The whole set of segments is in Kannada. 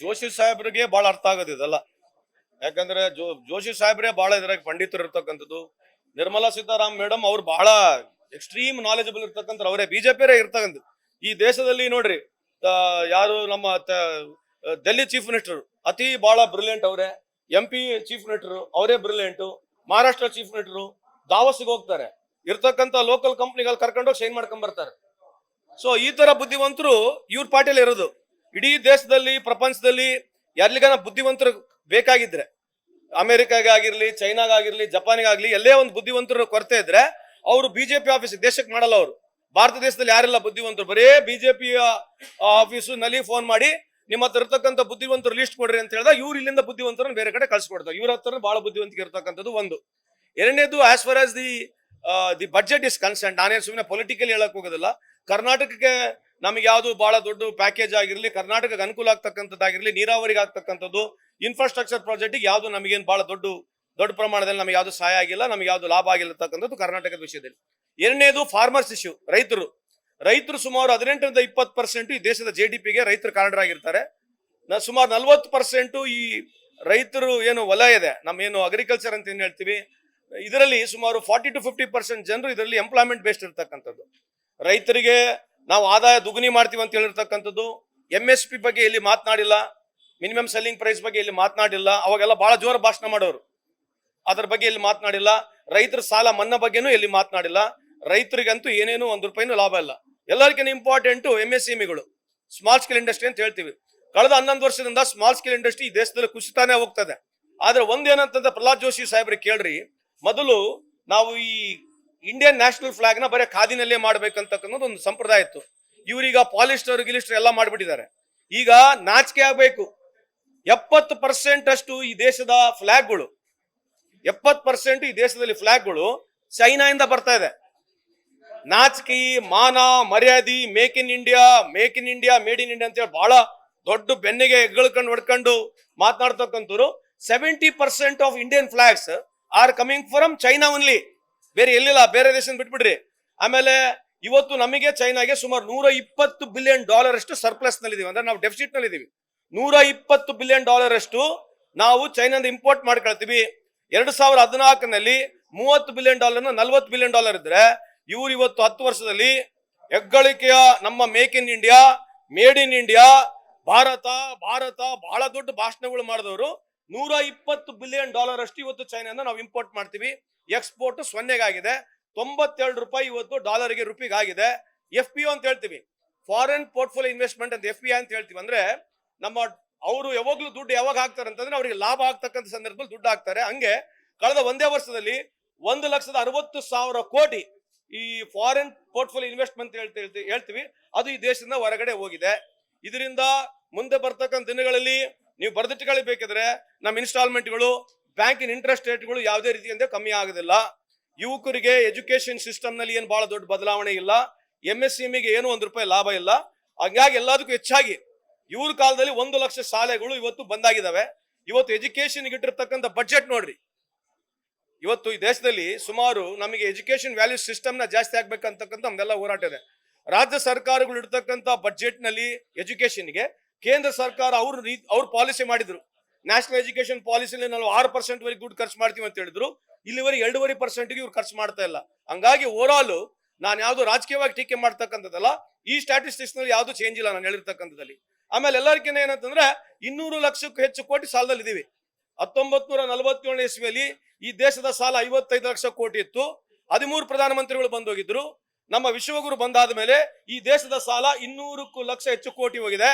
ಜೋಶಿ ಸಾಹೇಬ್ರಿಗೆ ಬಹಳ ಅರ್ಥ ಆಗೋದು ಇದೆಲ್ಲ. ಯಾಕಂದ್ರೆ ಜೋ, ಜೋಶಿ ಸಾಹೇಬ್ರೆ ಬಹಳ ಇದ್ರಾಗ ಪಂಡಿತರು ಇರ್ತಕ್ಕಂಥದ್ದು. ನಿರ್ಮಲಾ ಸೀತಾರಾಮ್ ಮೇಡಮ್ ಅವ್ರು ಬಹಳ ಎಕ್ಸ್ಟ್ರೀಮ್ ನಾಲೆಜಬಲ್ ಇರ್ತಕ್ಕಂಥ ಅವರೇ ಬಿಜೆಪಿಯರೇ ಇರ್ತಕ್ಕಂಥ ಈ ದೇಶದಲ್ಲಿ ನೋಡ್ರಿ ಯಾರು ನಮ್ಮ ಡೆಲ್ಲಿ ಚೀಫ್ ಮಿನಿಸ್ಟರ್ ಅತಿ ಬಹಳ ಬ್ರಿಲಿಯಂಟ್ ಅವರೇ. ಎಂ ಪಿ ಚೀಫ್ ಮಿನಿಸ್ಟರ್ ಅವರೇ ಬ್ರಿಲಿಯಂಟ್ ಮಹಾರಾಷ್ಟ್ರ ಚೀಫ್ ಮಿನಿಸ್ಟರ್ ದಾವಸ್ಗೆ ಹೋಗ್ತಾರೆ. ಇರ್ತಕ್ಕಂಥ ಲೋಕಲ್ ಕಂಪ್ನಿಗಳು ಕರ್ಕೊಂಡೋಗಿ ಸೈನ್ ಮಾಡ್ಕೊಂಡ್ ಬರ್ತಾರೆ. ಸೊ ಈ ತರ ಬುದ್ಧಿವಂತರು ಇವ್ರ ಪಾರ್ಟಿಯಲ್ಲಿ ಇರೋದು. ಇಡೀ ದೇಶದಲ್ಲಿ, ಪ್ರಪಂಚದಲ್ಲಿ ಯಾರಿಗಾನ ಬುದ್ಧಿವಂತರು ಬೇಕಾಗಿದ್ರೆ ಅಮೆರಿಕಾಗೆ ಆಗಿರ್ಲಿ ಚೈನಾಗಾಗಿರ್ಲಿ, ಜಪಾನಿಗಾಗ್ಲಿ, ಎಲ್ಲೇ ಒಂದು ಬುದ್ಧಿವಂತರ ಕೊರತೆ ಇದ್ರೆ ಅವರು ಬಿಜೆಪಿ ಆಫೀಸ್ ದೇಶಕ್ಕೆ ಮಾಡಲ್ಲ ಅವರು. ಭಾರತ ದೇಶದಲ್ಲಿ ಯಾರೆಲ್ಲ ಬುದ್ಧಿವಂತರು? ಬರೇ ಬಿಜೆಪಿ ಆಫೀಸು ನಲ್ಲಿ ಫೋನ್ ಮಾಡಿ ನಿಮ್ಮ ಹತ್ರ ಇರ್ತಕ್ಕಂಥ ಬುದ್ಧಿವಂತರು ಲಿಸ್ಟ್ ಕೊಡ್ರಿ ಅಂತ ಹೇಳಿದಾಗ ಇವ್ರು ಇಲ್ಲಿಂದ ಬುದ್ಧಿವಂತರನ್ನು ಬೇರೆ ಕಡೆ ಕಳ್ಸಿಕೊಡ್ತಾರೆ. ಇವ್ರ ಹತ್ರ ಬಹಳ ಬುದ್ಧಿವಂತಿಕೆ ಇರ್ತಕ್ಕಂಥದ್ದು ಒಂದು. ಎರಡನೇದು as far as the the budget is concern ನಾನೇನು ಸುಮ್ಮನೆ ಪೊಲಿಟಿಕಲ್ ಹೇಳಕ್ ಹೋಗೋದಿಲ್ಲ. ಕರ್ನಾಟಕಕ್ಕೆ ನಮಗೆ ಯಾವುದು ಬಹಳ ದೊಡ್ಡ ಪ್ಯಾಕೇಜ್ ಆಗಿರಲಿ, ಕರ್ನಾಟಕಕ್ಕೆ ಅನುಕೂಲ ಆಗ್ತಕ್ಕಂಥದ್ದಾಗಿರಲಿ, ನೀರಾವರಿಗೆ ಆಗ್ತಕ್ಕಂಥದ್ದು ಇನ್ಫ್ರಾಸ್ಟ್ರಕ್ಚರ್ ಪ್ರಾಜೆಕ್ಟಿಗೆ ಯಾವುದು ನಮಗೇನು ಬಹಳ ದೊಡ್ಡ ದೊಡ್ಡ ಪ್ರಮಾಣದಲ್ಲಿ ನಮಗೆ ಯಾವುದು ಸಹಾಯ ಆಗಿಲ್ಲ, ನಮಗೆ ಯಾವುದು ಲಾಭ ಆಗಿಲ್ಲತಕ್ಕಂಥದ್ದು ಕರ್ನಾಟಕದ ವಿಷಯದಲ್ಲಿ. ಎರಡನೇದು ಫಾರ್ಮರ್ಸ್ ಇಶ್ಯೂ ರೈತರು. ರೈತರು ಸುಮಾರು ಹದಿನೆಂಟರಿಂದ ಇಪ್ಪತ್ತು ಪರ್ಸೆಂಟ್ ಈ ದೇಶದ ಜೆ ಡಿ ಪಿಗೆ ರೈತರು ಕಾರಣರಾಗಿರ್ತಾರೆ. ಸುಮಾರು ನಲ್ವತ್ತು ಪರ್ಸೆಂಟು ಈ ರೈತರು ಏನು ವಲ ಇದೆ ನಮ್ಮ ಏನು ಅಗ್ರಿಕಲ್ಚರ್ ಅಂತ ಏನು ಹೇಳ್ತೀವಿ, ಇದರಲ್ಲಿ ಸುಮಾರು ಫಾರ್ಟಿ ಟು ಫಿಫ್ಟಿ ಪರ್ಸೆಂಟ್ ಜನರು ಇದರಲ್ಲಿ ಎಂಪ್ಲಾಯ್ಮೆಂಟ್ ಬೇಸ್ಡ್ ಇರ್ತಕ್ಕಂಥದ್ದು. ರೈತರಿಗೆ ನಾವು ಆದಾಯ ದುಗುನಿ ಮಾಡ್ತೀವಿ ಅಂತ ಹೇಳಿರ್ತಕ್ಕಂಥದ್ದು ಎಂ ಎಸ್ ಪಿ ಬಗ್ಗೆ ಇಲ್ಲಿ ಮಾತನಾಡಿಲ್ಲ ಮಿನಿಮಮ್ ಸೆಲ್ಲಿಂಗ್ ಪ್ರೈಸ್ ಬಗ್ಗೆ ಇಲ್ಲಿ ಮಾತನಾಡಿಲ್ಲ, ಅವಾಗೆಲ್ಲ ಬಹಳ ಜೋರ ಭಾಷಣ ಮಾಡೋರು. ಅದ್ರ ಬಗ್ಗೆ ಇಲ್ಲಿ ಮಾತನಾಡಿಲ್ಲ, ರೈತರ ಸಾಲ ಮನ್ನಾ ಬಗ್ಗೆನೂ ಇಲ್ಲಿ ಮಾತನಾಡಿಲ್ಲ, ರೈತರಿಗಂತೂ ಏನೇನು ಒಂದು ರೂಪಾಯಿನೂ ಲಾಭ ಇಲ್ಲ. ಎಲ್ಲರಿಗಿಂತ ಇಂಪಾರ್ಟೆಂಟು ಎಂ ಎಸ್ ಎಂಇಗಳು ಸ್ಮಾಲ್ ಸ್ಕೇಲ್ ಇಂಡಸ್ಟ್ರಿ ಅಂತ ಹೇಳ್ತೀವಿ. ಕಳೆದ ಹನ್ನೊಂದು ವರ್ಷದಿಂದ ಸ್ಮಾಲ್ ಸ್ಕೇಲ್ ಇಂಡಸ್ಟ್ರಿ ಈ ದೇಶದಲ್ಲಿ ಕುಸಿತಾನೆ ಹೋಗ್ತದೆ. ಆದ್ರೆ ಒಂದೇನಂತಂದ್ರೆ ಪ್ರಹ್ಲಾದ್ ಜೋಶಿ ಸಾಹೇಬ್ರಿಗೆ ಕೇಳ್ರಿ, ಮೊದಲು ನಾವು ಈ ಇಂಡಿಯನ್ ನ್ಯಾಷನಲ್ ಫ್ಲಾಗ್ನ ಬರೀ ಖಾದಿನಲ್ಲೇ ಮಾಡ್ಬೇಕಂತಕ್ಕನ್ನೋದು ಒಂದು ಸಂಪ್ರದಾಯ ಇತ್ತು. ಇವರೀಗ ಪಾಲಿಸ್ಟರ್ ಗಿಲಿಸ್ಟರ್ ಎಲ್ಲ ಮಾಡ್ಬಿಟ್ಟಿದ್ದಾರೆ. ಈಗ ನಾಚಿಕೆ ಆಗಬೇಕು. ಎಪ್ಪತ್ತು ಪರ್ಸೆಂಟ್ ಅಷ್ಟು ಈ ದೇಶದ ಫ್ಲಾಗ್ಗಳು ಎಪ್ಪತ್ತು ಪರ್ಸೆಂಟ್ ಈ ದೇಶದಲ್ಲಿ ಫ್ಲಾಗ್ಗಳು ಚೈನಾಯಿಂದ ಬರ್ತಾ ಇದೆ. ನಾಚಿಕೆ, ಮಾನ, ಮರ್ಯಾದಿ make in India make in India made in India ಅಂತೇಳಿ ಬಹಳ ದೊಡ್ಡ ಬೆನ್ನಿಗೆ ಎಗ್ಗಳ್ಕೊಂಡು ಹೊಡ್ಕೊಂಡು ಮಾತನಾಡ್ತಕ್ಕಂಥವ್ರು. Seventy percent of Indian flags are coming from China only ಬೇರೆ ಎಲ್ಲಿಲ್ಲ, ಬೇರೆ ದೇಶ ಬಿಟ್ಬಿಡ್ರಿ. ಆಮೇಲೆ ಇವತ್ತು ನಮಗೆ ಚೈನಾಗೆ ಸುಮಾರು ನೂರ ಇಪ್ಪತ್ತು ಬಿಲಿಯನ್ ಡಾಲರ್ ಅಷ್ಟು ಸರ್ಪ್ಲಸ್ನಲ್ಲಿ ಇದೀವಿ ಅಂದ್ರೆ ನಾವು ಡೆಫಿಸಿಟ್ನಲ್ಲಿ ಇದೀವಿ ನೂರ ಇಪ್ಪತ್ತು ಬಿಲಿಯನ್ ಡಾಲರ್ ಅಷ್ಟು ನಾವು ಚೈನಾದ ಇಂಪೋರ್ಟ್ ಮಾಡ್ಕೊಳ್ತೀವಿ. ಎರಡು ಸಾವಿರದ ಹದಿನಾಲ್ಕನಲ್ಲಿ ಮೂವತ್ತು ಬಿಲಿಯನ್ ಡಾಲರ್ ನಲ್ವತ್ತು ಬಿಲಿಯನ್ ಡಾಲರ್ ಇದ್ರೆ, ಇವ್ರು ಇವತ್ತು ಹತ್ತು ವರ್ಷದಲ್ಲಿ ಹೆಗ್ಗಳಿಕೆಯ ನಮ್ಮ make in India, made in India, Bharat Bharat, ಬಹಳ ದೊಡ್ಡ ಭಾಷಣಗಳು ಮಾಡಿದವರು ನೂರ ಇಪ್ಪತ್ತು ಬಿಲಿಯನ್ ಡಾಲರ್ ಅಷ್ಟು ಇವತ್ತು ಚೈನಾದಿಂದ ನಾವು ಇಂಪೋರ್ಟ್ ಮಾಡ್ತೀವಿ. ಎಕ್ಸ್ಪೋರ್ಟ್ ಸೊನ್ನೆಗಾಗಿದೆ. ತೊಂಬತ್ತೆರಡು ರೂಪಾಯಿ ಇವತ್ತು ಡಾಲರ್ಗೆ ರುಪಿಗೆ ಆಗಿದೆ ಎಫ್ ಪಿ ಅಂತ ಹೇಳ್ತೀವಿ. ಫಾರಿನ್ ಪೋರ್ಟ್ಫೋಲಿಯೋ ಇನ್ವೆಸ್ಟ್ಮೆಂಟ್ ಅಂತ ಎಫ್ ಪಿ ಅಂತ ಹೇಳ್ತೀವಿ ಅಂದ್ರೆ ನಮ್ಮ ಅವರು ಯಾವಾಗಲೂ ದುಡ್ಡು ಯಾವಾಗ ಹಾಕ್ತಾರೆ ಅಂತಂದ್ರೆ ಅವರಿಗೆ ಲಾಭ ಆಗ್ತಕ್ಕಂಥ ಸಂದರ್ಭದಲ್ಲಿ ದುಡ್ಡು ಹಾಕ್ತಾರೆ. ಹಂಗೆ ಕಳೆದ ಒಂದೇ ವರ್ಷದಲ್ಲಿ ಒಂದು ಲಕ್ಷದ ಅರವತ್ತು ಸಾವಿರ ಕೋಟಿ ಈ ಫಾರಿನ್ ಪೋರ್ಟ್ಫೋಲಿಯೋ ಇನ್ವೆಸ್ಟ್ಮೆಂಟ್ ಹೇಳ್ತಿ ಹೇಳ್ತಿ- ಹೇಳ್ತೀವಿ. ಅದು ಈ ದೇಶದಿಂದ ಹೊರಗಡೆ ಹೋಗಿದೆ. ಇದರಿಂದ ಮುಂದೆ ಬರ್ತಕ್ಕಂಥ ದಿನಗಳಲ್ಲಿ ನೀವು ಬರೆದಿಟ್ಟುಕೊಳ್ಳಬೇಕಿದ್ರೆ ನಮ್ಮ ಇನ್ಸ್ಟಾಲ್ಮೆಂಟ್ಗಳು, ಬ್ಯಾಂಕಿನ ಇಂಟ್ರೆಸ್ಟ್ ರೇಟ್ಗಳು ಯಾವುದೇ ರೀತಿಯಿಂದ ಕಮ್ಮಿ ಆಗೋದಿಲ್ಲ. ಯುವಕರಿಗೆ ಎಜುಕೇಶನ್ ಸಿಸ್ಟಮ್ನಲ್ಲಿ ಏನು ಬಹಳ ದೊಡ್ಡ ಬದಲಾವಣೆ ಇಲ್ಲ. ಎಂ ಎಸ್ಗೆ ಏನು ಒಂದು ರೂಪಾಯಿ ಲಾಭ ಇಲ್ಲ. ಹಂಗಾಗಿ ಎಲ್ಲದಕ್ಕೂ ಹೆಚ್ಚಾಗಿ ಇವ್ರ ಕಾಲದಲ್ಲಿ ಒಂದು ಲಕ್ಷ ಶಾಲೆಗಳು ಇವತ್ತು ಬಂದಾಗಿದ್ದಾವೆ. ಇವತ್ತು ಎಜುಕೇಶನ್ ಇಟ್ಟಿರ್ತಕ್ಕಂಥ ಬಜೆಟ್ ನೋಡ್ರಿ. ಇವತ್ತು ಈ ದೇಶದಲ್ಲಿ ಸುಮಾರು ನಮಗೆ ಎಜುಕೇಶನ್ ವ್ಯಾಲ್ಯೂ ಸಿಸ್ಟಮ್ನ ಜಾಸ್ತಿ ಆಗ್ಬೇಕಂತಕ್ಕಂಥ ನಮ್ದೆಲ್ಲ ಹೋರಾಟ ಇದೆ. ರಾಜ್ಯ ಸರ್ಕಾರಗಳು ಇಡ್ತಕ್ಕಂಥ ಬಜೆಟ್ನಲ್ಲಿ ಎಜುಕೇಶನ್ಗೆ ಕೇಂದ್ರ ಸರ್ಕಾರ ಅವ್ರು ಅವ್ರು ಪಾಲಿಸಿ ಮಾಡಿದ್ರು. ನ್ಯಾಷನಲ್ ಎಜುಕೇಶನ್ ಪಾಲಿಸಿಲಿ ನಾವು ಆರು ಪರ್ಸೆಂಟ್ ವರೆಗೆ ದುಡ್ಡು ಖರ್ಚು ಮಾಡ್ತೀವಿ ಅಂತ ಹೇಳಿದ್ರು. ಇಲ್ಲಿವರೆಗೆ ಎರಡೂವರೆ ಪರ್ಸೆಂಟ್ಗೆ ಇವ್ರು ಖರ್ಚು ಮಾಡ್ತಾ ಇಲ್ಲ. ಹಂಗಾಗಿ ಓವರ್ ಆಲ್ ನಾನು ಯಾವುದು ರಾಜಕೀಯವಾಗಿ ಟೀಕೆ ಮಾಡ್ತಕ್ಕಂಥದ್ದಲ್ಲ, ಈ ಸ್ಟ್ಯಾಟಿಸ್ಟಿಕ್ಸ್ನಲ್ಲಿ ಯಾವ್ದು ಚೇಂಜ್ ಇಲ್ಲ ನಾನು ಹೇಳಿರ್ತಕ್ಕಂಥದ್ದಲ್ಲಿ ಆಮೇಲೆ ಎಲ್ಲರಿಗಿಂತ ಏನಂತಂದ್ರೆ, ಇನ್ನೂರು ಲಕ್ಷಕ್ಕೂ ಹೆಚ್ಚು ಕೋಟಿ ಸಾಲದಲ್ಲಿ ಇದೀವಿ. ಹತ್ತೊಂಬತ್ ನೂರ ನಲವತ್ತೇಳನೇ ಇಸ್ವಿಯಲ್ಲಿ ಈ ದೇಶದ ಸಾಲ ಐವತ್ತೈದು ಲಕ್ಷ ಕೋಟಿ ಇತ್ತು. ಹದಿಮೂರು ಪ್ರಧಾನಮಂತ್ರಿಗಳು ಬಂದೋಗಿದ್ರು. ನಮ್ಮ ವಿಶ್ವಗುರು ಬಂದಾದ ಮೇಲೆ ಈ ದೇಶದ ಸಾಲ ಇನ್ನೂರಕ್ಕೂ ಲಕ್ಷ ಹೆಚ್ಚು ಕೋಟಿ ಹೋಗಿದೆ.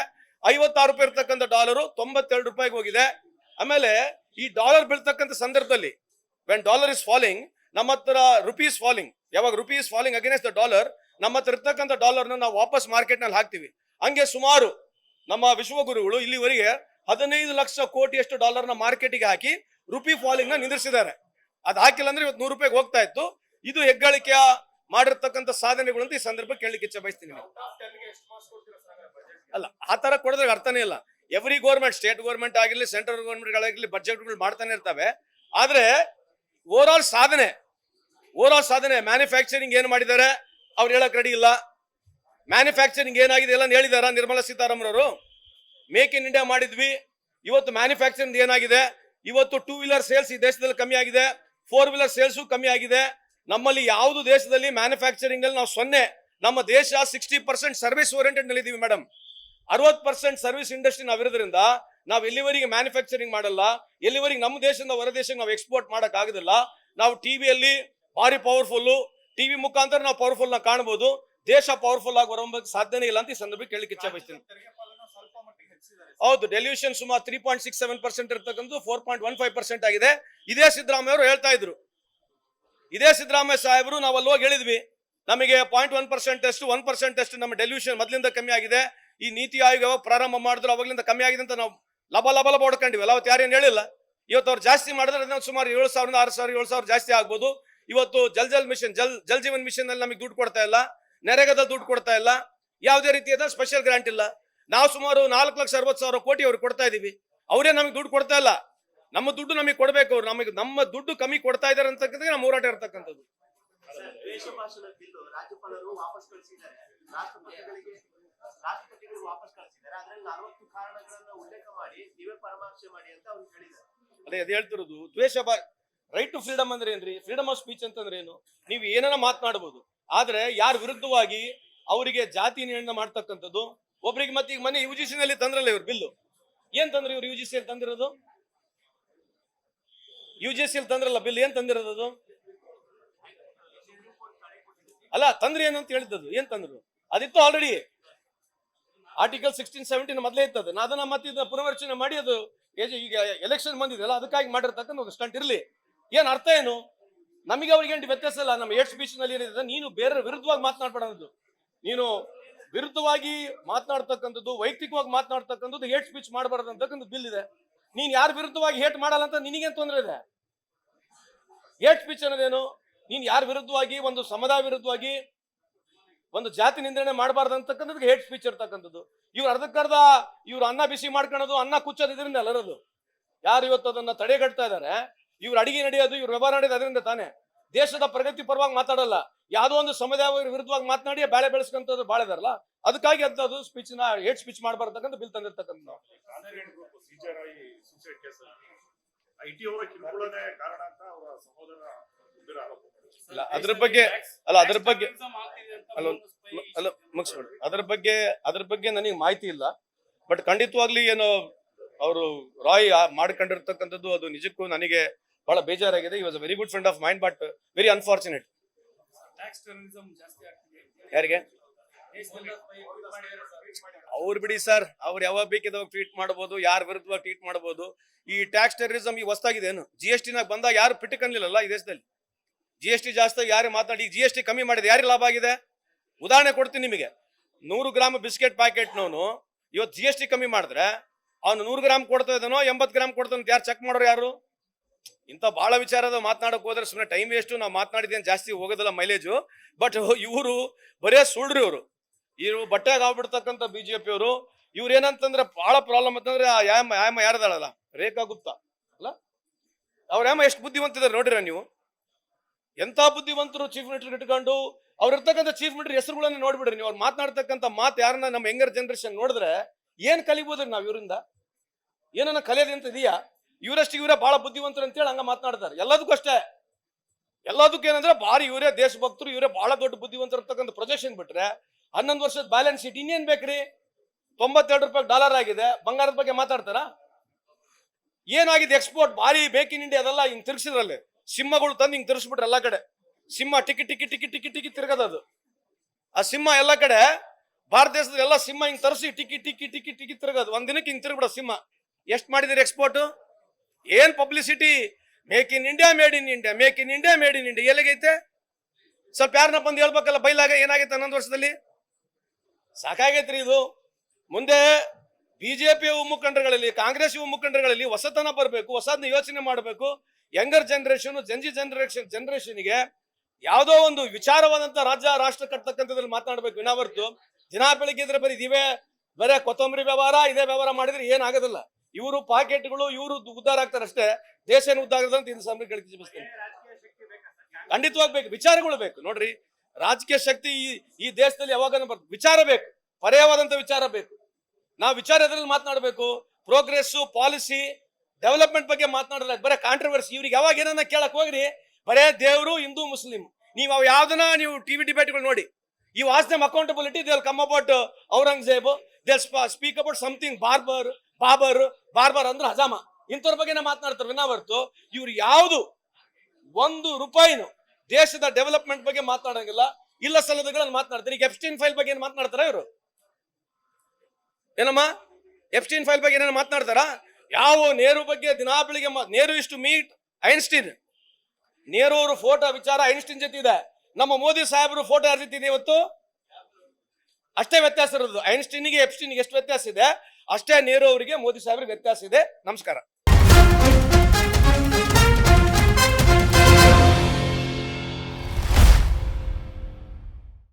ಐವತ್ತಾರು ರೂಪಾಯಿ ಇರ್ತಕ್ಕಂಥ ಡಾಲರು ತೊಂಬತ್ತೆರಡು ರೂಪಾಯಿಗೆ ಹೋಗಿದೆ. ಆಮೇಲೆ ಈ ಡಾಲರ್ ಬೀಳ್ತಕ್ಕಂಥ ಸಂದರ್ಭದಲ್ಲಿ ವೆನ್ ಡಾಲರ್ ಇಸ್ ಫಾಲಿಂಗ್ ನಮ್ಮ ಹತ್ರ ರುಪೀಸ್ ಫಾಲಿಂಗ್ ಯಾವಾಗ rupees falling against the dollar ನಮ್ಮ ಹತ್ರ ಇರ್ತಕ್ಕಂಥ ಡಾಲರ್ನ ನಾವು ವಾಪಸ್ ಮಾರ್ಕೆಟ್ನಲ್ಲಿ ಹಾಕ್ತಿವಿ. ಹಂಗೆ ಸುಮಾರು ನಮ್ಮ ವಿಶ್ವಗುರುಗಳು ಇಲ್ಲಿವರೆಗೆ ಹದಿನೈದು ಲಕ್ಷ ಕೋಟಿಯಷ್ಟು ಡಾಲರ್ನ ಮಾರ್ಕೆಟಿಗೆ ಹಾಕಿ ರುಪಿ ಫಾಲಿಂಗ್ನ ನಿಂದಿರಿಸಿದ್ದಾರೆ. ಅದು ಹಾಕಿಲ್ಲ ಅಂದ್ರೆ ಇವತ್ತು ನೂರು ರೂಪಾಯಿಗೆ ಹೋಗ್ತಾ ಇತ್ತು. ಇದು ಹೆಗ್ಗಳಿಕೆಯ ಮಾಡಿರ್ತಕ್ಕಂಥ ಸಾಧನೆಗಳು ಅಂತ ಈ ಸಂದರ್ಭ ಕೇಳಲಿಕ್ಕೆ ಇಚ್ಛೆ ಬಯಸ್ತೀನಿ. ಅಲ್ಲ, ಆ ತರ ಕೊಡಿದ್ರೆ ಅರ್ಥನೇ ಇಲ್ಲ. ಎವ್ರಿ ಗೋರ್ಮೆಂಟ್ ಸ್ಟೇಟ್ ಗೋರ್ಮೆಂಟ್ ಆಗಿರ್ಲಿ ಸೆಂಟ್ರಲ್ ಗೌರ್ಮೆಂಟ್ಗಳಾಗಿರ್ಲಿ ಬಜೆಟ್ಗಳು ಮಾಡ್ತಾನೆ ಇರ್ತವೆ. ಆದ್ರೆ ಓವರ್ ಆಲ್ ಸಾಧನೆ ಓವರ್ ಆಲ್ ಸಾಧನೆ ಮ್ಯಾನುಫ್ಯಾಕ್ಚರಿಂಗ್ ಏನು ಮಾಡಿದ್ದಾರೆ? ಅವ್ರು ಹೇಳಕ್ ರೆಡಿ ಇಲ್ಲ. ಮ್ಯಾನುಫ್ಯಾಕ್ಚರಿಂಗ್ ಏನಾಗಿದೆ ಎಲ್ಲ ಹೇಳಿದಾರ ನಿರ್ಮಲಾ ಸೀತಾರಾಮನ್ ಅವರು ಮೇಕ್ ಇನ್ ಇಂಡಿಯಾ ಮಾಡಿದ್ವಿ. ಇವತ್ತು ಮ್ಯಾನುಫ್ಯಾಕ್ಚರಿಂಗ್ ಏನಾಗಿದೆ? ಇವತ್ತು ಟೂ ವೀಲರ್ ಸೇಲ್ಸ್ ಈ ದೇಶದಲ್ಲಿ ಕಮ್ಮಿ ಆಗಿದೆ. ಫೋರ್ ವೀಲರ್ ಸೇಲ್ಸು ಕಮ್ಮಿ ಆಗಿದೆ. ನಮ್ಮಲ್ಲಿ ಯಾವುದು ದೇಶದಲ್ಲಿ ಮ್ಯಾನುಫ್ಯಾಕ್ಚರಿಂಗ್ ಅಲ್ಲಿ ನಾವು ಸೊನ್ನೆ, ನಮ್ಮ ದೇಶ ಸಿಕ್ಸ್ಟಿ ಪರ್ಸೆಂಟ್ ಸರ್ವಿಸ್ ಓರಿಯೆಂಟೆಡ್ನಲ್ಲಿ ಇದೀವಿ ಮೇಡಮ್ ಅರವತ್ ಪರ್ಸೆಂಟ್ ಸರ್ವಿಸ್ ಇಂಡಸ್ಟ್ರಿ ನಾವಿರೋದ್ರಿಂದ ನಾವು ಎಲ್ಲಿವರೆಗೆ ಮ್ಯಾನುಫ್ಯಾಕ್ಚರಿಂಗ್ ಮಾಡಲ್ಲ, ಎಲ್ಲಿವರೆಗೆ ನಮ್ಮ ದೇಶದಿಂದ ಹೊರ ದೇಶಕ್ಕೆ ನಾವು ಎಕ್ಸ್ಪೋರ್ಟ್ ಮಾಡಕ್ ಆಗುದಿಲ್ಲ. ನಾವು ಟಿವಿಯಲ್ಲಿ ಭಾರಿ ಪವರ್ಫುಲ್ ಟಿವಿ ಮುಖಾಂತರ ನಾವು ಪವರ್ಫುಲ್ನ ಕಾಣಬಹುದು ದೇಶ ಪವರ್ಫುಲ್ ಆಗಿ ಬರೋಕೆ ಸಾಧ್ಯನೇ ಇಲ್ಲ ಅಂತ ಈ ಸಂದರ್ಭಕ್ಕೆ ಕೇಳಲಿಕ್ಕೆ ಇಚ್ಛೆ ಬಯಸ್ತೀನಿ. ಹೌದು ಡೆಲ್ಯೂಷನ್ ಸುಮಾರು three point six seven percent ಇರ್ತಕ್ಕಂಥ four point one five percent ಆಗಿದೆ. ಇದೇ ಸಿದ್ದರಾಮಯ್ಯ ಅವರು ಹೇಳ್ತಾ ಇದ್ರು. ಇದೇ ಸಿದ್ದರಾಮಯ್ಯ ಸಾಹೇಬರು ನಾವು ಅಲ್ಲಿ ಹೋಗಿ ಹೇಳಿದ್ವಿ. ನಮಗೆ ಪಾಯಿಂಟ್ ಒನ್ ಪರ್ಸೆಂಟ್ ಅಷ್ಟು ಒನ್ ಪರ್ಸೆಂಟ್ ಅಷ್ಟು ನಮ್ಮ ಡೆಲ್ಯೂಷನ್ ಮೊದಲಿಂದ ಕಮ್ಮಿ ಆಗಿದೆ. ಈ ನೀತಿ ಆಯೋಗ ಪ್ರಾರಂಭ ಮಾಡಿದ್ರು, ಅವಾಗಲಿಂದ ಕಮ್ಮಿ ಆಗಿದೆ ಅಂತ ನಾವು ಲಬ ಲಬ ಲಭ ಹೊಡ್ಕೊಂಡಿವಿ. ಅವತ್ತು ಯಾರೇನು ಹೇಳಿಲ್ಲ? ಇವತ್ತು ಅವ್ರು ಜಾಸ್ತಿ ಮಾಡಿದ್ರೆ ಸುಮಾರು ಏಳು ಸಾವಿರದ ಆರು ಸಾವಿರ, ಏಳು ಸಾವಿರ ಜಾಸ್ತಿ ಆಗ್ಬೋದು. ಇವತ್ತು ಜಲ್ ಜಲ್ ಮಿಷನ್, ಜಲ್ ಜಲ್ ಜೀವನ್ ಮಿಷನ್ ಅಲ್ಲಿ ನಮಗೆ ದುಡ್ಡು ಕೊಡ್ತಾ ಇಲ್ಲ. ನೆರೆಗದ ದುಡ್ಡು ಕೊಡ್ತಾ ಇಲ್ಲ. ಯಾವುದೇ ರೀತಿಯಾದ ಸ್ಪೆಷಲ್ ಗ್ರಾಂಟ್ ಇಲ್ಲ. ನಾವು ಸುಮಾರು ನಾಲ್ಕು ಲಕ್ಷ ಅರವತ್ತು ಸಾವಿರ ಕೋಟಿ ಅವ್ರಿಗೆ ಕೊಡ್ತಾ ಇದೀವಿ. ಅವರೇ ನಮಗೆ ದುಡ್ಡು ಕೊಡ್ತಾ ಇಲ್ಲ. ನಮ್ಮ ದುಡ್ಡು ನಮಗೆ ಕೊಡ್ಬೇಕು ಅವ್ರು. ನಮಗೆ, ನಮ್ಮ ದುಡ್ಡು ಕಮ್ಮಿ ಕೊಡ್ತಾ ಇದಾರೆ ಅಂತಕ್ಕಂಥ ನಮ್ಮ ಹೋರಾಟ ಇರ್ತಕ್ಕಂಥದ್ದು. ರಾಷ್ಟ್ರಪತಿಗಳು ವಾಪಸ್ ಕಳಿಸಿದ್ದಾರೆ. ಅದರಲ್ಲಿ ನಲವತ್ತು ಕಾರಣಗಳನ್ನ ಉಲ್ಲೇಖ ಮಾಡಿ, ನೀವೇ ಪರಾಮರ್ಶೆ ಮಾಡಿ ಅಂತ ಅವ್ರು ಹೇಳಿದ್ದಾರೆ. ಅದೇ, ಅದು ಹೇಳ್ತಿರೋದು, ದ್ವೇಷ ಬಾ ರೈಟ್ ಟು ಫ್ರೀಡಮ್ ಅಂದ್ರೆ ಏನ್ರಿ? ಫ್ರೀಡಮ್ ಆಫ್ ಸ್ಪೀಚ್ ಅಂತಂದ್ರೆ ಏನು? ನೀವು ಏನನ್ನ ಮಾತನಾಡಬಹುದು ಆದ್ರೆ ಯಾರ ವಿರುದ್ಧವಾಗಿ ಅವರಿಗೆ ಜಾತಿ ನಿರ್ಣಯ ಮಾಡ್ತಕ್ಕಂಥದ್ದು, ಒಬ್ರಿಗೆ ಮತ್ತೆ ಈಗ ಮನೆ ಯು ಸಿ ನಲ್ಲಿ ತಂದ್ರಲ್ಲ ಇವ್ರು ಬಿಲ್ಲು. ಏನ್ ತಂದ್ರೆ ಇವ್ರು ಯು ಜಿ ಸಿ ತಂದಿರೋದು? ಯು ಜಿ ಸಿ ತಂದ್ರಲ್ಲ ಬಿಲ್, ಏನ್ ತಂದಿರೋದು ಅಲ್ಲ, ತಂದ್ರೆ ಏನು ಅಂತ ಹೇಳಿದ್ದದು, ಏನ್ ತಂದ್ರು? ಅದಿತ್ತು ಆಲ್ರೆಡಿ ಆರ್ಟಿಕಲ್ ಸಿಕ್ಸ್ಟೀನ್ ಸೆವೆಂಟೀನ್ ಮೊದಲೇ ಇತ್ತದು ನಾ ಅದನ್ನ ಮತ್ತೆ ಇದನ್ನ ಪುನರ್ವಚನೆ ಮಾಡಿ ಅದು ಈಗ ಎಲೆಕ್ಷನ್ ಬಂದಿದೆಯಲ್ಲ, ಅದಕ್ಕಾಗಿ ಮಾಡಿರ್ತಕ್ಕಂಥ ಒಂದು ಸ್ಟಂಟ್ ಇರಲಿ. ಏನು ಅರ್ಥ ಏನು? ನಮಗೆ ಅವ್ರಿಗೇನು ವ್ಯತ್ಯಾಸ ಇಲ್ಲ? ನಮ್ಮ ಏಟ್ ಸ್ಪೀಚ್ನಲ್ಲಿ ಏನಿದೆ? ನೀನು ಬೇರೆ ವಿರುದ್ಧವಾಗಿ ಮಾತನಾಡ್ಬಾರದು. ನೀನು ವಿರುದ್ಧವಾಗಿ ಮಾತನಾಡ್ತಕ್ಕಂಥದ್ದು, ವೈಯಕ್ತಿಕವಾಗಿ ಮಾತನಾಡ್ತಕ್ಕಂಥದ್ದು ಹೇಟ್ ಸ್ಪೀಚ್ ಮಾಡಬಾರ್ದು ಅಂತಕ್ಕಂಥ ಬಿಲ್ ಇದೆ. ನೀನ್ ಯಾರ ವಿರುದ್ಧವಾಗಿ ಹೇಟ್ ಮಾಡಲ್ಲ ಅಂತ ನಿನಗೇನು ತೊಂದರೆ ಇದೆ? ಹೇಟ್ ಸ್ಪೀಚ್ ಅನ್ನೋದೇನು? ನೀನ್ ಯಾರ ವಿರುದ್ಧವಾಗಿ, ಒಂದು ಸಮುದಾಯ ವಿರುದ್ಧವಾಗಿ ಒಂದು ಜಾತಿ ನಿಂದನೆ ಮಾಡಬಾರ್ದು ಅಂತಕ್ಕಂಥದ್ದು ಹೇಟ್ ಸ್ಪೀಚ್ ಇರ್ತಕ್ಕಂಥದ್ದು. ಇವ್ರು ಅರ್ಧಕ್ಕರ್ಧ ಇವ್ರು ಅನ್ನ ಬಿಸಿ ಮಾಡ್ಕೊಳ್ಳೋದು ಅನ್ನ ಕುಚ್ಚೋದು ಇದರಿಂದ ಅಲ್ಲರದು. ಯಾರು ಇವತ್ತು ಅದನ್ನ ತಡೆಗಟ್ತಾ ಇದ್ದಾರೆ ಇವ್ರು ಅಡಿಗೆ ನಡೆಯೋದು ಇವ್ರು ವ್ಯವಹಾರ ನಡೆಯೋದು ಅದರಿಂದ ತಾನೇ. ದೇಶದ ಪ್ರಗತಿ ಪರವಾಗಿ ಮಾತಾಡಲ್ಲ. ಯಾವುದೋ ಒಂದು ಸಮುದಾಯ ವಿರುದ್ಧವಾಗಿ ಮಾತನಾಡಿ ಬಾಳೆ ಬೆಳೆಸ್ಕೊಂತದ್ದು ಬಾಳೆ ಇದಾರಲ್ಲ ಅದಕ್ಕಾಗಿ ಅಂತದ್ದು ಸ್ಪೀಚ್ನ ಹೇಟ್ ಸ್ಪೀಚ್ ಮಾಡಬಾರ್ದಕ್ಕಂತ ಬಿಲ್ ತಂದಿರ್ತಕ್ಕಂಥ ನಾವು. ಅದ್ರ ಬಗ್ಗೆ ಅಲ್ಲ ಅದ್ರ ಬಗ್ಗೆ ಅಲ್ಲ ಅಲ್ಲ ಮುಗಿಸ್ಬಿಡಿ. ಅದ್ರ ಬಗ್ಗೆ ಅದ್ರ ಬಗ್ಗೆ ನನಗೆ ಮಾಹಿತಿ ಇಲ್ಲ. ಬಟ್ ಖಂಡಿತವಾಗ್ಲಿ ಏನು ಅವರು ರಾಯ್ ಮಾಡ್ಕೊಂಡಿರ್ತಕ್ಕಂಥದ್ದು ಅದು ನಿಜಕ್ಕೂ ನನಗೆ ಬಹಳ ಬೇಜಾರಾಗಿದೆ. He was a very good friend of mind but very unfortunate ಯಾರಿಗೆ. ಅವ್ರು ಬಿಡಿ ಸರ್ ಅವ್ರು ಯಾವಾಗ ಬೇಕಿದಾಗ ಟ್ವೀಟ್ ಮಾಡಬಹುದು ಯಾರ ವಿರುದ್ಧವಾಗಿ ಟ್ವೀಟ್ ಮಾಡಬಹುದು ಈ ಟ್ಯಾಕ್ಸ್ ಟೆರರಿಸಂ ಈ ಹೊಸದಾಗಿದೆ ಏನು? ಜಿ ಎಸ್ ಟಿನಾಗ ಬಂದಾಗ ಯಾರು ಪಿಟ್ಟಕನ್ಲಿಲ್ಲಲ್ಲ ಈ ದೇಶದಲ್ಲಿ? ಜಿ ಎಸ್ ಟಿ ಜಾಸ್ತಿ ಯಾರು ಮಾತಾಡಿ ಜಿ ಎಸ್ ಟಿ ಕಮ್ಮಿ ಮಾಡಿದೆ ಯಾರಿಗೆ ಲಾಭ ಆಗಿದೆ? ಉದಾಹರಣೆ ಕೊಡ್ತೀನಿ ನಿಮಗೆ. ನೂರು ಗ್ರಾಮ್ ಬಿಸ್ಕೆಟ್ ಪ್ಯಾಕೆಟ್ನವನು ಇವತ್ತು ಜಿ ಎಸ್ ಟಿ ಕಮ್ಮಿ ಮಾಡಿದ್ರೆ ಅವನು ನೂರು ಗ್ರಾಮ್ ಕೊಡ್ತಾ ಇದ್ದಾನೋ, ಎಂಬತ್ತು ಗ್ರಾಮ್ ಕೊಡ್ತಾನೆ ಯಾರು ಚೆಕ್ ಮಾಡೋರು ಯಾರು? ಇಂಥ ಬಹಳ ವಿಚಾರದ ಮಾತನಾಡಕ್ ಹೋದ್ರೆ ಸುಮ್ಮನೆ ಟೈಮ್ ವೇಸ್ಟು ನಾವು ಮಾತನಾಡಿದ್ದೇನೆ ಜಾಸ್ತಿ ಹೋಗೋದಿಲ್ಲ ಮೈಲೇಜು ಬಟ್ ಇವರು ಬರೇ ಸುಳ್ಳ್ರಿ ಇವರು. ಇವರು ಬಟ್ಟೆಗೆ ಆಗ್ಬಿಡ್ತಕ್ಕಂಥ ಬಿಜೆಪಿ ಅವರು ಇವ್ರು. ಏನಂತಂದ್ರೆ ಬಹಳ ಪ್ರಾಬ್ಲಮ್ ಅಂತಂದ್ರೆ ಯಾಮ ಯಾಮ ಯಾರದಾಳಲ್ಲ? ರೇಖಾ ಗುಪ್ತಾ, ಅಲ್ಲ? ಅವ್ರ ಯಾಮ ಎಷ್ಟು ಬುದ್ಧಿವಂತಿದ್ದಾರೆ ನೋಡಿರ ನೀವು? ಎಂತ ಬುದ್ಧಿವಂತರು ಚೀಫ್ ಮಿನಿಸ್ಟರ್ ಇಟ್ಕೊಂಡು ಅವ್ರು ಇರ್ತಕ್ಕಂಥ ಚೀಫ್ ಮಿನಿಸ್ಟರ್ ಹೆಸರುಗಳನ್ನ ನೋಡ್ಬಿಡ್ರಿ. ನೀವು ಅವ್ರು ಮಾತನಾಡ್ತಕ್ಕಂಥ ಮಾತು ಯಾರನ್ನ ನಮ್ಮ ಯಂಗರ್ ಜನರೇಷನ್ ನೋಡಿದ್ರೆ ಏನ್ ಕಲಿಬೋದ್ರಿ ನಾವು ಇವರಿಂದ? ಏನನ್ನ ಕಲಿಯೋದಂತ ಇದೆಯಾ? ಇವರಷ್ಟು ಇವರೇ ಬಹಳ ಬುದ್ಧಿವಂತರು ಅಂತೇಳಿ ಹಂಗ ಮಾತನಾಡ್ತಾರೆ. ಎಲ್ಲದಕ್ಕೂ ಅಷ್ಟೇ. ಎಲ್ಲದಕ್ಕೂ ಏನಂದ್ರೆ ಭಾರಿ ಇವರೇ ದೇಶಭಕ್ತರು, ಇವರೇ ಬಹಳ ದೊಡ್ಡ ಬುದ್ಧಿವಂತರು ಇರ್ತಕ್ಕಂಥ ಪ್ರೊಜೆಕ್ಷನ್ ಬಿಟ್ರೆ ಹನ್ನೊಂದು ವರ್ಷದ ಬ್ಯಾಲೆನ್ಸ್ ಶೀಟ್ ಇನ್ನೇನ್ ಬೇಕ್ರಿ? ತೊಂಬತ್ತೆರಡು ರೂಪಾಯಿ ಡಾಲರ್ ಆಗಿದೆ. ಬಂಗಾರದ ಬಗ್ಗೆ ಮಾತಾಡ್ತಾರ? ಏನಾಗಿದೆ ಎಕ್ಸ್ಪೋರ್ಟ್ ಭಾರಿ ಬೇಕ್ ಇನ್ ಇಂಡಿಯಾ ಅದೆಲ್ಲ ಹಿಂಗ್ ತಿರ್ಸಿದ್ರಲ್ಲಿ ಸಿಂಹಗಳು ತಂದು ಹಿಂಗ್ ತಿರ್ಸ್ಬಿಟ್ರೆ ಎಲ್ಲಾ ಕಡೆ. ಸಿಂಹ ಟಿಕಿ ಟಿಕಿ ಟಿಕಿ ಟಿಕಿ ಟಿಕಿ ತಿರ್ಗದದು ಆ ಸಿಂಹ ಎಲ್ಲ ಕಡೆ ಭಾರತ ದೇಶದ ಎಲ್ಲ ಸಿಂಹ ಹಿಂಗ್ ತರಿಸಿ ಟಿಕಿ ಟಿಕಿ ಟಿಕಿ ಟಿಕಿ ತಿರ್ಗದು. ಒಂದ್ ದಿನಕ್ಕೆ ಹಿಂಗ್ ತಿರ್ಗ್ಬಿಡ ಸಿಂಹ. ಎಷ್ಟು ಮಾಡಿದಿರಿ ಎಕ್ಸ್ಪೋರ್ಟ್ ಏನ್ publicity make in India made in India make in India made in India ಎಲ್ಲಿಗೈತೆ? ಸ್ವಲ್ಪ ಯಾರನ್ನ ಬಂದು ಹೇಳ್ಬೇಕಲ್ಲ, ಬೈಲಾಗ ಏನಾಗೈತೆ ಹನ್ನೊಂದು ವರ್ಷದಲ್ಲಿ? ಸಾಕಾಗೈತ್ರಿ ಇದು. ಮುಂದೆ ಬಿಜೆಪಿ ಮುಖಂಡರುಗಳಲ್ಲಿ ಕಾಂಗ್ರೆಸ್ ಮುಖಂಡರುಗಳಲ್ಲಿ ಹೊಸತನ ಬರಬೇಕು ಹೊಸದನ್ನ ಯೋಚನೆ ಮಾಡಬೇಕು. Younger generation Gen Z generation ಜನರೇಷನ್ಗೆ ಯಾವುದೋ ಒಂದು ವಿಚಾರವಾದಂತ ರಾಜ್ಯ, ರಾಷ್ಟ್ರ ಕಟ್ತಕ್ಕಂಥದ್ರಲ್ಲಿ ಮಾತನಾಡ್ಬೇಕು. ವಿನಾ ಹೊರ್ತು ದಿನ ಬೆಳಿಗ್ಗೆ ಇದ್ರೆ ಬರೀ ಇದೇ ಬರೇ ಕೊತ್ತಂಬರಿ ವ್ಯವಹಾರ, ಇದೇ ವ್ಯವಹಾರ ಮಾಡಿದ್ರೆ ಏನಾಗೋದಿಲ್ಲ. ಇವರು ಪಾಕೆಟ್ಗಳು, ಇವರು ಉದ್ಧಾರ ಆಗ್ತಾರೆ ಅಷ್ಟೇ. ದೇಶ ಏನು ಉದ್ಧಾರ ಅಂತ ಇನ್ನು ರಾಜಕೀಯ ಶಕ್ತಿ ಖಂಡಿತವಾಗಿ ಬೇಕು. ವಿಚಾರಗಳು ಬೇಕು. ನೋಡ್ರಿ, ರಾಜಕೀಯ ಶಕ್ತಿ ಈ ಈ ದೇಶದಲ್ಲಿ ಯಾವಾಗ ಬರ್ತದೆ ವಿಚಾರ ಬೇಕು. ಪರ್ಯಾಯವಾದಂತ ವಿಚಾರ ಬೇಕು. ನಾವು ವಿಚಾರ ಇದ್ರಲ್ಲಿ ಮಾತನಾಡಬೇಕು. ಪ್ರೋಗ್ರೆಸ್ ಪಾಲಿಸಿ, ಡೆವಲಪ್ಮೆಂಟ್ ಬಗ್ಗೆ ಮಾತನಾಡಲ್ಲ. ಬರೀ ಕಾಂಟ್ರವರ್ಸಿ ಇವ್ರಿಗೆ ಯಾವಾಗ ಏನನ್ನ ಕೇಳಕ್ ಹೋಗ್ರಿ ಬರೇ ದೇವರು ಹಿಂದೂ ಮುಸ್ಲಿಂ. ನೀವು ಅವು ಯಾವ್ದನ್ನ ನೀವು ಟಿವಿ ಡಿಬೇಟ್ಗಳು ನೋಡಿ, ಈ ವಾಸ್ ದಮ್ accountability they come about Aurangzeb they speak about something barber Babur barber ಅಂದ್ರೆ ಹಜಾಮ. ಇಂಥವ್ರ ಬಗ್ಗೆ ಮಾತನಾಡ್ತಾರೆ ವಿನಾ ಹೊರತು ಇವ್ರು ಯಾವುದು ಒಂದು ರೂಪಾಯಿನು ದೇಶದ ಡೆವಲಪ್ಮೆಂಟ್ ಬಗ್ಗೆ ಮಾತನಾಡಂಗಿಲ್ಲ. ಇಲ್ಲ ಸಲ್ಲದಗಳನ್ನು ಮಾತನಾಡ್ತಾರೆ. ಈಗ ಎಫ್ಸ್ಟೀನ್ ಫೈಲ್ ಬಗ್ಗೆ ಏನು ಮಾತನಾಡ್ತಾರ ಇವರು? ಏನಮ್ಮ? ಎಫ್ಸ್ಟೀನ್ ಫೈಲ್ ಬಗ್ಗೆ ಏನೇನು ಮಾತನಾಡ್ತಾರ? ಯಾವ ನೇರು ಬಗ್ಗೆ ದಿನಾ ಬೆಳಿಗ್ಗೆ ನೇರು ಇಷ್ಟು ಮೀಟ್ ಐನ್ಸ್ಟೀನ್ ಅವರು ಫೋಟೋ ವಿಚಾರ ಐನ್ಸ್ಟೀನ್ ಜೊತೆ ಇದೆ. ನಮ್ಮ ಮೋದಿ ಸಾಹೇಬರು ಫೋಟೋ ಯಾರ ಇವತ್ತು? ಅಷ್ಟೇ ವ್ಯತ್ಯಾಸ ಇರೋದು. ಐನ್ಸ್ಟೀನ್ಗೆ ಎಫ್ಸ್ಟೀನ್ಗೆ ಎಷ್ಟು ವ್ಯತ್ಯಾಸ ಇದೆ? ಅಷ್ಟೇ ನೇರು ಅವರಿಗೆ ಮೋದಿ ಸಾಹೇಬ್ರಿಗೆ ವ್ಯತ್ಯಾಸ ಇದೆ. ನಮಸ್ಕಾರ.